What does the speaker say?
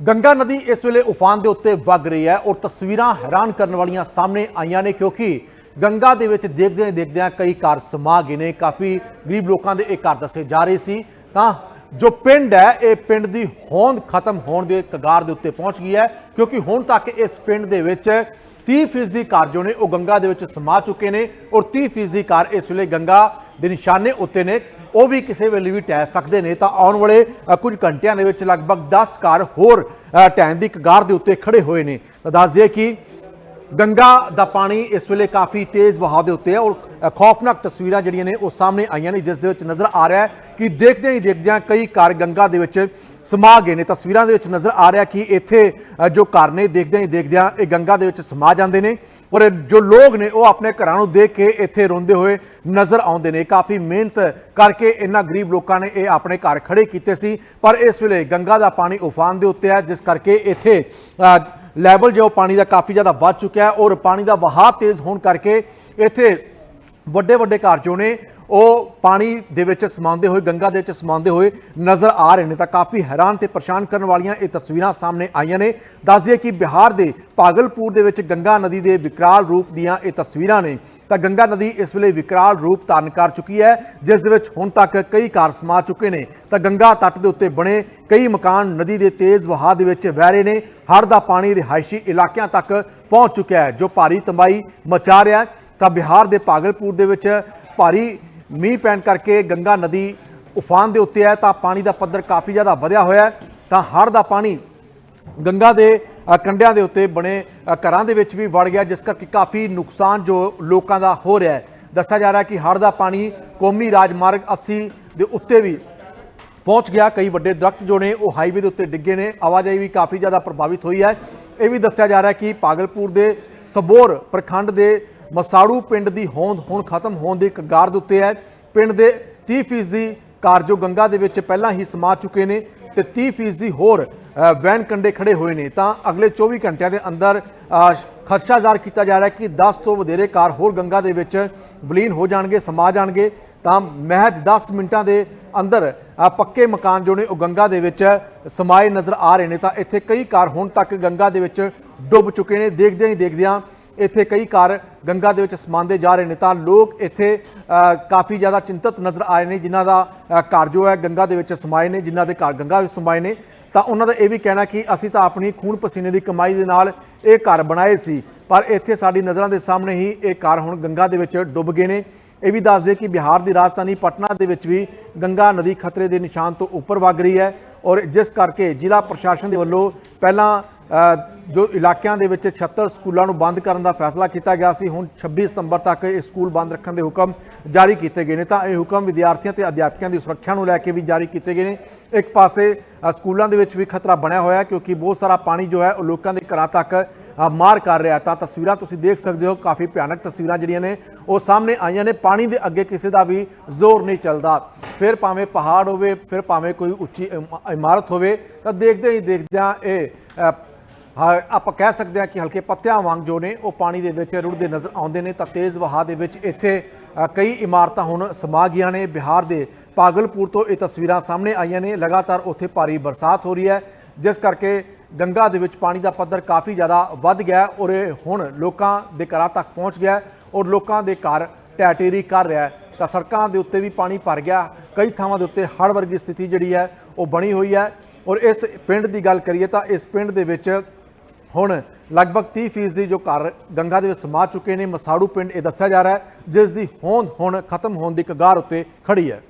ਗੰਗਾ ਨਦੀ ਇਸ ਵੇਲੇ ਉਫਾਨ ਦੇ ਉੱਤੇ ਵਗ ਰਹੀ ਹੈ ਔਰ ਤਸਵੀਰਾਂ ਹੈਰਾਨ ਕਰਨ ਵਾਲੀਆਂ ਸਾਹਮਣੇ ਆਈਆਂ ਨੇ ਕਿਉਂਕਿ ਗੰਗਾ ਦੇ ਵਿੱਚ ਦੇਖਦੇ ਦੇਖਦਿਆਂ ਕਈ ਘਰ ਸਮਾ ਗਏ ਨੇ, ਕਾਫੀ ਗਰੀਬ ਲੋਕਾਂ ਦੇ ਇਹ ਘਰ ਦੱਸੇ ਜਾ ਰਹੇ ਸੀ। ਤਾਂ ਜੋ ਪਿੰਡ ਹੈ, ਇਹ ਪਿੰਡ ਦੀ ਹੋਂਦ ਖਤਮ ਹੋਣ ਦੇ ਕਗਾਰ ਦੇ ਉੱਤੇ ਪਹੁੰਚ ਗਈ ਹੈ ਕਿਉਂਕਿ ਹੁਣ ਤੱਕ ਇਸ ਪਿੰਡ ਦੇ ਵਿੱਚ 30% ਦੀ ਘਰ ਜੋ ਨੇ, ਉਹ ਗੰਗਾ ਦੇ ਵਿੱਚ ਸਮਾ ਚੁੱਕੇ ਨੇ ਔਰ 30% ਦੀ ਘਰ ਇਸ ਵੇਲੇ ਗੰਗਾ ਦੇ ਨਿਸ਼ਾਨੇ ਉੱਤੇ ਨੇ। ਉਹ ਵੀ ਕਿਸੇ ਵੇਲੇ ਵੀ ਟਹਿ ਸਕਦੇ ਨੇ। ਤਾਂ ਆਉਣ ਵਾਲੇ ਕੁਝ ਘੰਟਿਆਂ ਦੇ ਵਿੱਚ ਲਗਭਗ 10 ਕਾਰ ਹੋਰ ਅ, ਢਹਿਣ ਦੀ ਕਗਾਰ ਦੇ ਉੱਤੇ ਖੜੇ ਹੋਏ ਨੇ। ਤਾਂ ਦੱਸ ਦਈਏ ਕਿ ਗੰਗਾ ਦਾ ਪਾਣੀ ਇਸ ਵੇਲੇ ਕਾਫੀ ਤੇਜ਼ ਵਹਾਅ ਦੇ ਉੱਤੇ ਹੈ ਔਰ ਖੌਫਨਾਕ ਤਸਵੀਰਾਂ ਜਿਹੜੀਆਂ ਨੇ ਉਹ ਸਾਹਮਣੇ ਆਈਆਂ ਨੇ ਜਿਸ ਦੇ ਵਿੱਚ ਨਜ਼ਰ ਆ ਰਿਹਾ ਹੈ ਕਿ ਦੇਖਦੇ ਹੀ ਦੇਖਦਿਆਂ ਕਈ ਕਾਰ ਗੰਗਾ ਦੇ ਵਿੱਚ ਸਮਾ ਗਏ ਨੇ। ਤਸਵੀਰਾਂ ਦੇ ਵਿੱਚ ਨਜ਼ਰ ਆ ਰਿਹਾ ਕਿ ਇੱਥੇ ਜੋ ਘਰ ਨੇ ਦੇਖਦਿਆਂ ਹੀ ਦੇਖਦਿਆਂ ਇਹ ਗੰਗਾ ਦੇ ਵਿੱਚ ਸਮਾ ਜਾਂਦੇ ਨੇ। ਔਰ ਜੋ ਲੋਕ ਨੇ, ਉਹ ਆਪਣੇ ਘਰਾਂ ਨੂੰ ਦੇਖ ਕੇ ਇੱਥੇ ਰੋਂਦੇ ਹੋਏ ਨਜ਼ਰ ਆਉਂਦੇ ਨੇ। ਕਾਫੀ ਮਿਹਨਤ ਕਰਕੇ ਇਹਨਾਂ ਗਰੀਬ ਲੋਕਾਂ ਨੇ ਇਹ ਆਪਣੇ ਘਰ ਖੜੇ ਕੀਤੇ ਸੀ। ਪਰ ਇਸ ਵੇਲੇ ਗੰਗਾ ਦਾ ਪਾਣੀ ਉਫਾਨ ਦੇ ਉੱਤੇ ਹੈ, ਜਿਸ ਕਰਕੇ ਇੱਥੇ ਲੈਵਲ ਜੋ ਪਾਣੀ ਦਾ ਕਾਫੀ ਜ਼ਿਆਦਾ ਵੱਧ ਚੁੱਕਿਆ ਹੈ ਔਰ ਪਾਣੀ ਦਾ ਵਹਾਅ ਤੇਜ਼ ਹੋਣ ਕਰਕੇ ਇੱਥੇ ਵੱਡੇ ਵੱਡੇ ਘਰ ਜੋ ਨੇ, ਉਹ ਪਾਣੀ ਦੇ ਵਿੱਚ ਸਮਾਉਂਦੇ ਹੋਏ, ਗੰਗਾ ਦੇ ਵਿੱਚ ਸਮਾਉਂਦੇ ਹੋਏ ਨਜ਼ਰ ਆ ਰਹੇ ਨੇ। ਤਾਂ ਕਾਫੀ ਹੈਰਾਨ ਤੇ ਪਰੇਸ਼ਾਨ ਕਰਨ ਵਾਲੀਆਂ ਇਹ ਤਸਵੀਰਾਂ ਸਾਹਮਣੇ ਆਈਆਂ ਨੇ। ਦੱਸ ਦਈਏ ਕਿ ਬਿਹਾਰ ਦੇ ਭਾਗਲਪੁਰ ਦੇ ਵਿੱਚ ਗੰਗਾ ਨਦੀ ਦੇ ਵਿਕਰਾਲ ਰੂਪ ਦੀਆਂ ਇਹ ਤਸਵੀਰਾਂ ਨੇ। ਤਾਂ ਗੰਗਾ ਨਦੀ ਇਸ ਵੇਲੇ ਵਿਕਰਾਲ ਰੂਪ ਧਾਰਨ ਕਰ ਚੁੱਕੀ ਹੈ, ਜਿਸ ਦੇ ਵਿੱਚ ਹੁਣ ਤੱਕ ਕਈ ਘਰ ਸਮਾ ਚੁੱਕੇ ਨੇ। ਤਾਂ ਗੰਗਾ ਤੱਟ ਦੇ ਉੱਤੇ ਬਣੇ ਕਈ ਮਕਾਨ ਨਦੀ ਦੇ ਤੇਜ਼ ਵਹਾਅ ਦੇ ਵਿੱਚ ਵਹਿ ਰਹੇ ਨੇ। ਹੜ੍ਹ ਦਾ ਪਾਣੀ ਰਿਹਾਇਸ਼ੀ ਇਲਾਕਿਆਂ ਤੱਕ ਪਹੁੰਚ ਚੁੱਕਿਆ ਹੈ, ਜੋ ਭਾਰੀ ਤਬਾਹੀ ਮਚਾ ਰਿਹਾ ਹੈ। ਤਾਂ ਬਿਹਾਰ ਦੇ ਭਾਗਲਪੁਰ ਦੇ ਵਿੱਚ ਭਾਰੀ ਮੀਂਹ ਪੈਣ ਕਰਕੇ ਗੰਗਾ ਨਦੀ ਉਫਾਨ ਦੇ ਉੱਤੇ ਹੈ ਤਾਂ ਪਾਣੀ ਦਾ ਪੱਧਰ ਕਾਫੀ ਜ਼ਿਆਦਾ ਵਧਿਆ ਹੋਇਆ ਹੈ। ਤਾਂ ਹੜ੍ਹ ਦਾ ਪਾਣੀ ਗੰਗਾ ਦੇ ਅ, ਕੰਢਿਆਂ ਦੇ ਉੱਤੇ ਬਣੇ ਘਰਾਂ ਦੇ ਵਿੱਚ ਵੀ ਵੜ ਗਿਆ ਜਿਸ ਕਰਕੇ ਕਾਫੀ ਨੁਕਸਾਨ ਜੋ ਲੋਕਾਂ ਦਾ ਹੋ ਰਿਹਾ ਹੈ। ਦੱਸਿਆ ਜਾ ਰਿਹਾ ਕਿ ਹੜ੍ਹ ਦਾ ਪਾਣੀ ਕੌਮੀ ਰਾਜਮਾਰਗ 80 ਦੇ ਉੱਤੇ ਵੀ ਪਹੁੰਚ ਗਿਆ। ਕਈ ਵੱਡੇ ਦਰਖਤ ਜੋ ਨੇ ਉਹ ਹਾਈਵੇ ਦੇ ਉੱਤੇ ਡਿੱਗੇ ਨੇ। ਆਵਾਜਾਈ ਵੀ ਕਾਫੀ ਜ਼ਿਆਦਾ ਪ੍ਰਭਾਵਿਤ ਹੋਈ ਹੈ। ਇਹ ਵੀ ਦੱਸਿਆ ਜਾ ਰਿਹਾ ਕਿ ਪਾਗਲਪੁਰ ਦੇ ਸਬੋਰ ਪ੍ਰਖੰਡ ਦੇ ਮਸਾੜੂ ਪਿੰਡ ਦੀ ਹੋਂਦ ਹੁਣ ਖਤਮ ਹੋਣ ਦੀ ਕਗਾਰ ਦੇ ਉੱਤੇ ਹੈ। ਪਿੰਡ ਦੇ 30% ਦੀ ਕਾਰ ਜੋ ਗੰਗਾ ਦੇ ਵਿੱਚ ਪਹਿਲਾਂ ਹੀ ਸਮਾ ਚੁੱਕੇ ਨੇ ਤੇ 30% ਹੋਰ ਵੈਨ ਕੰਡੇ ਖੜੇ ਹੋਏ ਨੇ। ਤਾਂ ਅਗਲੇ 24 ਘੰਟਿਆਂ ਦੇ ਅੰਦਰ ਖਰਚਾ ਖਦਸ਼ਾ ਕੀਤਾ ਜਾ ਰਿਹਾ ਕਿ 10 ਤੋਂ ਵਧੇਰੇ ਕਾਰ ਹੋਰ ਗੰਗਾ ਦੇ ਵਿੱਚ ਵਿਲੀਨ ਹੋ ਜਾਣਗੇ, ਸਮਾ ਜਾਣਗੇ। ਤਾਂ ਮਹਿਜ 10 ਮਿੰਟਾਂ ਦੇ ਅੰਦਰ ਪੱਕੇ ਮਕਾਨ ਜੋ ਨੇ ਉਹ ਗੰਗਾ ਦੇ ਵਿੱਚ ਸਮਾਏ ਨਜ਼ਰ ਆ ਰਹੇ ਨੇ। ਤਾਂ ਇੱਥੇ ਕਈ ਕਾਰ ਹੁਣ ਤੱਕ ਗੰਗਾ ਦੇ ਵਿੱਚ ਡੁੱਬ ਚੁੱਕੇ ਨੇ। ਦੇਖਦਿਆਂ ਹੀ ਦੇਖਦਿਆਂ ਇੱਥੇ ਕਈ ਕਾਰ ਗੰਗਾ ਦੇ ਵਿੱਚ ਸਮਾਉਂਦੇ ਜਾ ਰਹੇ ਨੇ ਤਾਂ ਲੋਕ ਇੱਥੇ ਕਾਫੀ ਜ਼ਿਆਦਾ ਚਿੰਤਤ ਨਜ਼ਰ ਆਏ ਨੇ, ਜਿਨ੍ਹਾਂ ਦਾ ਘਰ ਜੋ ਹੈ ਗੰਗਾ ਦੇ ਵਿੱਚ ਸਮਾਏ ਨੇ, ਜਿਨ੍ਹਾਂ ਦੇ ਘਰ ਗੰਗਾ ਵਿੱਚ ਸਮਾਏ ਨੇ। ਤਾਂ ਉਹਨਾਂ ਦਾ ਇਹ ਵੀ ਕਹਿਣਾ ਕਿ ਅਸੀਂ ਤਾਂ ਆਪਣੀ ਖੂਨ ਪਸੀਨੇ ਦੀ ਕਮਾਈ ਦੇ ਨਾਲ ਇਹ ਘਰ ਬਣਾਏ ਸੀ, ਪਰ ਇੱਥੇ ਸਾਡੀ ਨਜ਼ਰਾਂ ਦੇ ਸਾਹਮਣੇ ਹੀ ਇਹ ਘਰ ਹੁਣ ਗੰਗਾ ਦੇ ਵਿੱਚ ਡੁੱਬ ਗਏ ਨੇ। ਇਹ ਵੀ ਦੱਸ ਦੇ ਕਿ ਬਿਹਾਰ ਦੀ ਰਾਜਧਾਨੀ ਪਟਨਾ ਦੇ ਵਿੱਚ ਵੀ ਗੰਗਾ ਨਦੀ ਖਤਰੇ ਦੇ ਨਿਸ਼ਾਨ ਤੋਂ ਉੱਪਰ ਵਗ ਰਹੀ ਹੈ ਔਰ ਜਿਸ ਕਰਕੇ ਜ਼ਿਲ੍ਹਾ ਪ੍ਰਸ਼ਾਸਨ ਦੇ ਵੱਲੋਂ ਪਹਿਲਾਂ ਜੋ ਇਲਾਕਿਆਂ ਦੇ ਵਿੱਚ 76 ਸਕੂਲਾਂ ਨੂੰ ਬੰਦ ਕਰਨ ਦਾ ਫੈਸਲਾ ਕੀਤਾ ਗਿਆ ਸੀ, ਹੁਣ 26 ਸਤੰਬਰ ਤੱਕ ਇਹ ਸਕੂਲ ਬੰਦ ਰੱਖਣ ਦੇ ਹੁਕਮ ਜਾਰੀ ਕੀਤੇ ਗਏ ਨੇ। ਤਾਂ ਇਹ ਹੁਕਮ ਵਿਦਿਆਰਥੀਆਂ ਤੇ ਅਧਿਆਪਕਾਂ ਦੀ ਸੁਰੱਖਿਆ ਨੂੰ ਲੈ ਕੇ ਵੀ ਜਾਰੀ ਕੀਤੇ ਗਏ ਨੇ। ਇੱਕ ਪਾਸੇ ਸਕੂਲਾਂ ਦੇ ਵਿੱਚ ਵੀ ਖਤਰਾ ਬਣਿਆ ਹੋਇਆ ਕਿਉਂਕਿ ਬਹੁਤ ਸਾਰਾ ਪਾਣੀ ਜੋ ਹੈ, ਉਹ ਲੋਕਾਂ ਦੇ ਘਰਾਂ ਤੱਕ ਮਾਰ ਕਰ ਰਿਹਾ ਤਾਂ ਤਸਵੀਰਾਂ ਤੁਸੀਂ ਦੇਖ ਸਕਦੇ ਹੋ, ਕਾਫੀ ਭਿਆਨਕ ਤਸਵੀਰਾਂ ਜਿਹੜੀਆਂ ਨੇ, ਉਹ ਸਾਹਮਣੇ ਆਈਆਂ ਨੇ। ਪਾਣੀ ਦੇ ਅੱਗੇ ਕਿਸੇ ਦਾ ਵੀ ਜ਼ੋਰ ਨਹੀਂ ਚੱਲਦਾ। ਫਿਰ ਭਾਵੇਂ ਪਹਾੜ ਹੋਵੇ, ਫਿਰ ਭਾਵੇਂ ਕੋਈ ਉੱਚੀ ਇਮ- ਇਮਾਰਤ ਹੋਵੇ, ਤਾਂ ਦੇਖਦੇ ਹੀ ਦੇਖਦਿਆਂ ਇਹ ਆਪਾਂ ਕਹਿ ਸਕਦੇ ਹਾਂ ਕਿ ਹਲਕੇ ਪੱਤਿਆਂ ਵਾਂਗ ਜੋ ਨੇ, ਉਹ ਪਾਣੀ ਦੇ ਵਿੱਚ ਰੁੜਦੇ ਨਜ਼ਰ ਆਉਂਦੇ ਨੇ ਤਾਂ ਤੇਜ਼ ਵਹਾਅ ਦੇ ਵਿੱਚ ਇੱਥੇ ਕਈ ਇਮਾਰਤਾਂ ਹੁਣ ਸਮਾ ਗਈਆਂ ਨੇ। ਬਿਹਾਰ ਦੇ ਪਾਗਲਪੁਰ ਤੋਂ ਇਹ ਤਸਵੀਰਾਂ ਸਾਹਮਣੇ ਆਈਆਂ ਨੇ। ਲਗਾਤਾਰ ਉੱਥੇ ਭਾਰੀ ਬਰਸਾਤ ਹੋ ਰਹੀ ਹੈ, ਜਿਸ ਕਰਕੇ ਗੰਗਾ ਦੇ ਵਿੱਚ ਪਾਣੀ ਦਾ ਪੱਧਰ ਕਾਫੀ ਜ਼ਿਆਦਾ ਵੱਧ ਗਿਆ ਔਰ ਇਹ ਹੁਣ ਲੋਕਾਂ ਦੇ ਘਰਾਂ ਤੱਕ ਪਹੁੰਚ ਗਿਆ ਔਰ ਲੋਕਾਂ ਦੇ ਘਰ ਟੈਟੇਰੀ ਕਰ ਰਿਹਾ ਤਾਂ ਸੜਕਾਂ ਦੇ ਉੱਤੇ ਵੀ ਪਾਣੀ ਭਰ ਗਿਆ। ਕਈ ਥਾਵਾਂ ਦੇ ਉੱਤੇ ਹੜ੍ਹ ਵਰਗੀ ਸਥਿਤੀ ਜਿਹੜੀ ਹੈ, ਉਹ ਬਣੀ ਹੋਈ ਹੈ। ਔਰ ਇਸ ਪਿੰਡ ਦੀ ਗੱਲ ਕਰੀਏ ਤਾਂ ਇਸ ਪਿੰਡ ਦੇ ਵਿੱਚ ਹੁਣ ਲਗਭਗ 30% ਦੀ ਜੋ ਘਰ ਗੰਗਾ ਦੇ ਵਿੱਚ ਸਮਾ ਚੁੱਕੇ ਨੇ, ਮਸਾੜੂ ਪਿੰਡ ਇਹ ਦੱਸਿਆ ਜਾ ਰਿਹਾ ਹੈ ਜਿਸ ਦੀ ਹੋਂਦ ਹੁਣ ਖਤਮ ਹੋਣ ਦੀ ਕਗਾਰ ਉੱਤੇ ਖੜੀ ਹੈ।